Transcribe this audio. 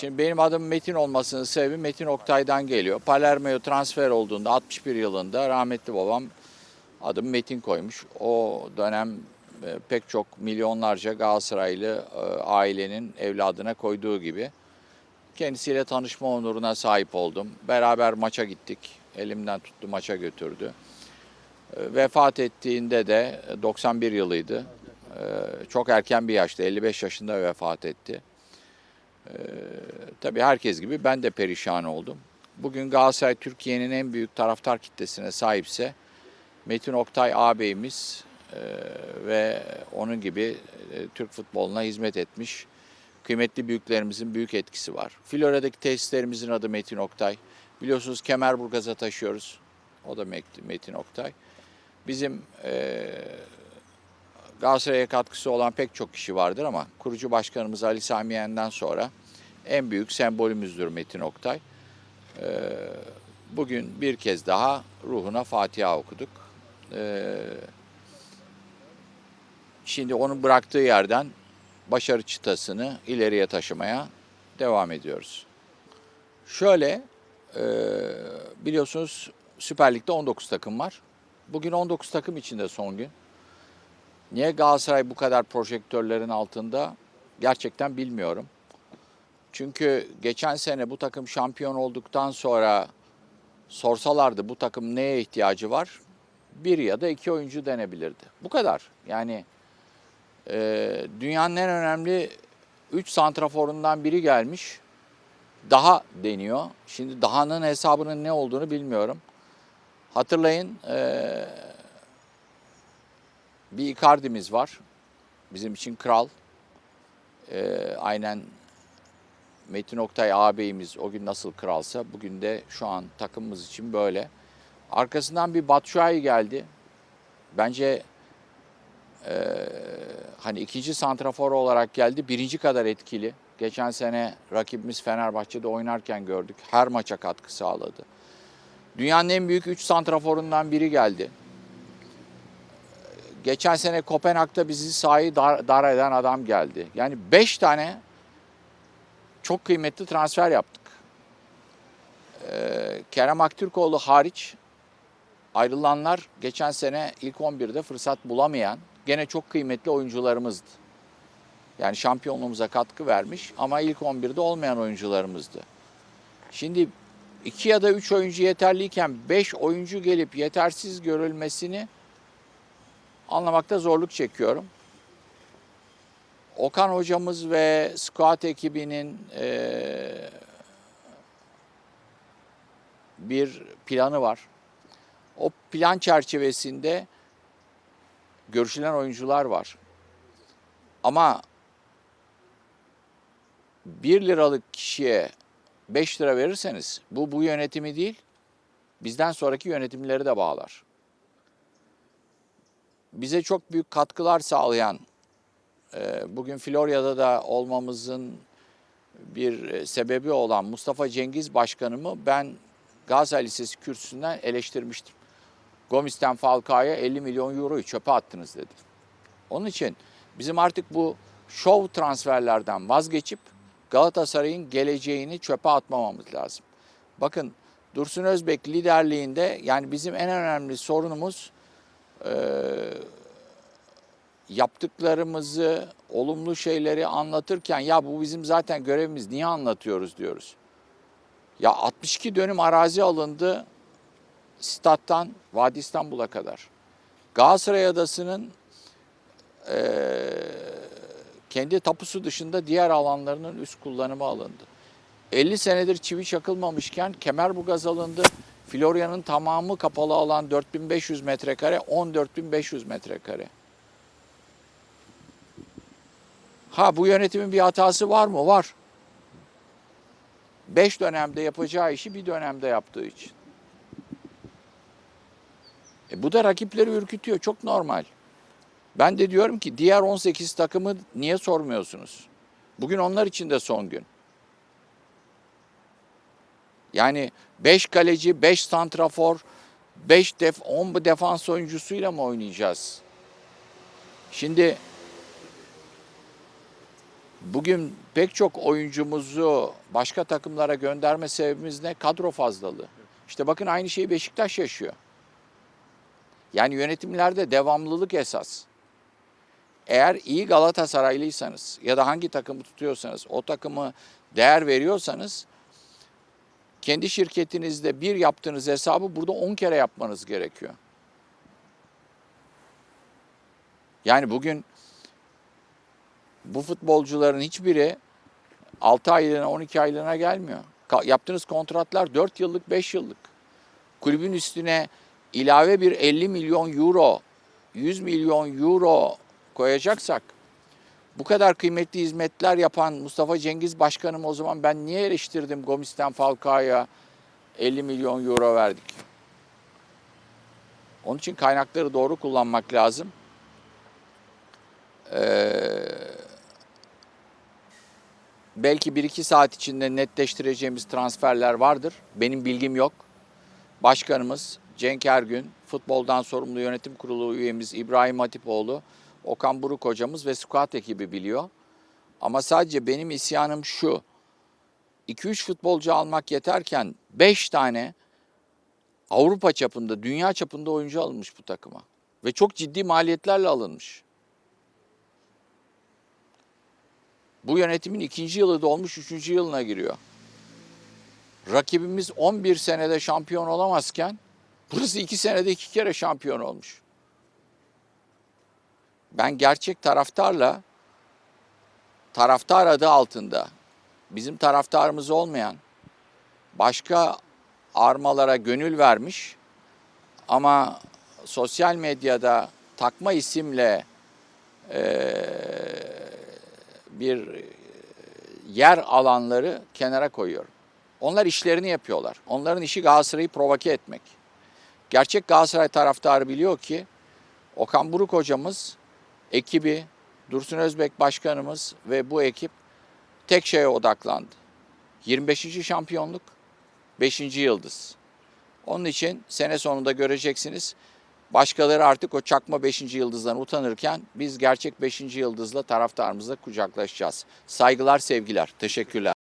Şimdi benim adım Metin olmasının sebebi Metin Oktay'dan geliyor. Palermo'ya transfer olduğunda 61 yılında rahmetli babam adım Metin koymuş. O dönem e, pek çok milyonlarca Galatasaraylı e, ailenin evladına koyduğu gibi. Kendisiyle tanışma onuruna sahip oldum. Beraber maça gittik. Elimden tuttu maça götürdü. E, Vefat ettiğinde de e, 91 yılıydı. Çok erken bir yaşta 55 yaşında vefat etti. Tabii herkes gibi ben de perişan oldum. Bugün Galatasaray Türkiye'nin en büyük taraftar kitlesine sahipse Metin Oktay ağabeyimiz e, ve onun gibi e, Türk futboluna hizmet etmiş kıymetli büyüklerimizin büyük etkisi var. Florya'daki tesislerimizin adı Metin Oktay. Biliyorsunuz Kemerburgaz'a taşıyoruz. O da Met- Metin Oktay. Bizim e, Galatasaray'a katkısı olan pek çok kişi vardır ama kurucu başkanımız Ali Sami Yen'den sonra en büyük sembolümüzdür Metin Oktay. Ee, Bugün bir kez daha ruhuna Fatiha okuduk. Ee, Şimdi onun bıraktığı yerden başarı çıtasını ileriye taşımaya devam ediyoruz. Şöyle e, biliyorsunuz Süper Lig'de 19 takım var. Bugün 19 takım içinde son gün. Niye Galatasaray bu kadar projektörlerin altında gerçekten bilmiyorum. Çünkü geçen sene bu takım şampiyon olduktan sonra sorsalardı bu takım neye ihtiyacı var? Bir ya da iki oyuncu denebilirdi. Bu kadar. Yani e, dünyanın en önemli 3 santraforundan biri gelmiş. Daha deniyor. Şimdi dahanın hesabının ne olduğunu bilmiyorum. Hatırlayın e, bir Icardi'miz var. Bizim için kral. Ee, aynen Metin Oktay ağabeyimiz o gün nasıl kralsa bugün de şu an takımımız için böyle. Arkasından bir Batshuayi geldi. Bence e, hani ikinci santrafor olarak geldi. Birinci kadar etkili. Geçen sene rakibimiz Fenerbahçe'de oynarken gördük. Her maça katkı sağladı. Dünyanın en büyük 3 santraforundan biri geldi. Geçen sene Kopenhag'da bizi sahayı dar, dar eden adam geldi. Yani 5 tane çok kıymetli transfer yaptık. Ee, Kerem Aktürkoğlu hariç ayrılanlar geçen sene ilk 11'de fırsat bulamayan gene çok kıymetli oyuncularımızdı. Yani şampiyonluğumuza katkı vermiş ama ilk 11'de olmayan oyuncularımızdı. Şimdi 2 ya da 3 oyuncu yeterliyken 5 oyuncu gelip yetersiz görülmesini anlamakta zorluk çekiyorum. Okan hocamız ve squat ekibinin eee, bir planı var. O plan çerçevesinde görüşülen oyuncular var. Ama 1 liralık kişiye 5 lira verirseniz bu bu yönetimi değil, bizden sonraki yönetimleri de bağlar bize çok büyük katkılar sağlayan, e, bugün Florya'da da olmamızın bir e, sebebi olan Mustafa Cengiz Başkanımı ben Galatasaray Lisesi kürsüsünden eleştirmiştim. Gomis'ten Falcao'ya 50 milyon euroyu çöpe attınız dedi. Onun için bizim artık bu şov transferlerden vazgeçip Galatasaray'ın geleceğini çöpe atmamamız lazım. Bakın Dursun Özbek liderliğinde yani bizim en önemli sorunumuz e, yaptıklarımızı, olumlu şeyleri anlatırken ya bu bizim zaten görevimiz niye anlatıyoruz diyoruz. Ya 62 dönüm arazi alındı stat'tan Vadi İstanbul'a kadar. Galatasaray Adası'nın e, kendi tapusu dışında diğer alanlarının üst kullanımı alındı. 50 senedir çivi çakılmamışken Kemerburgaz alındı. Florya'nın tamamı kapalı alan 4500 metrekare, 14.500 metrekare. Ha bu yönetimin bir hatası var mı? Var. Beş dönemde yapacağı işi bir dönemde yaptığı için. E bu da rakipleri ürkütüyor. Çok normal. Ben de diyorum ki diğer 18 takımı niye sormuyorsunuz? Bugün onlar için de son gün. Yani 5 kaleci, 5 santrafor, 5 def 10 defans oyuncusuyla mı oynayacağız? Şimdi Bugün pek çok oyuncumuzu başka takımlara gönderme sebebimiz ne? Kadro fazlalığı. İşte bakın aynı şeyi Beşiktaş yaşıyor. Yani yönetimlerde devamlılık esas. Eğer iyi Galatasaraylıysanız ya da hangi takımı tutuyorsanız o takımı değer veriyorsanız kendi şirketinizde bir yaptığınız hesabı burada 10 kere yapmanız gerekiyor. Yani bugün bu futbolcuların hiçbiri 6 aylığına 12 aylığına gelmiyor. Yaptığınız kontratlar 4 yıllık 5 yıllık. Kulübün üstüne ilave bir 50 milyon euro 100 milyon euro koyacaksak bu kadar kıymetli hizmetler yapan Mustafa Cengiz Başkanım o zaman ben niye eleştirdim Gomis'ten Falcao'ya 50 milyon euro verdik? Onun için kaynakları doğru kullanmak lazım. Ee, belki 1-2 saat içinde netleştireceğimiz transferler vardır. Benim bilgim yok. Başkanımız Cenk Ergün, futboldan sorumlu yönetim kurulu üyemiz İbrahim Hatipoğlu, Okan Buruk hocamız ve squad ekibi biliyor. Ama sadece benim isyanım şu. 2-3 futbolcu almak yeterken 5 tane Avrupa çapında, dünya çapında oyuncu alınmış bu takıma. Ve çok ciddi maliyetlerle alınmış. Bu yönetimin ikinci yılı dolmuş, üçüncü yılına giriyor. Rakibimiz 11 senede şampiyon olamazken burası 2 senede iki kere şampiyon olmuş. Ben gerçek taraftarla taraftar adı altında bizim taraftarımız olmayan başka armalara gönül vermiş ama sosyal medyada takma isimle eee, bir yer alanları kenara koyuyorum. Onlar işlerini yapıyorlar. Onların işi Galatasaray'ı provoke etmek. Gerçek Galatasaray taraftarı biliyor ki Okan Buruk hocamız, ekibi, Dursun Özbek başkanımız ve bu ekip tek şeye odaklandı. 25. şampiyonluk, 5. yıldız. Onun için sene sonunda göreceksiniz. Başkaları artık o çakma 5. yıldızdan utanırken biz gerçek 5. yıldızla taraftarımızla kucaklaşacağız. Saygılar, sevgiler. Teşekkürler.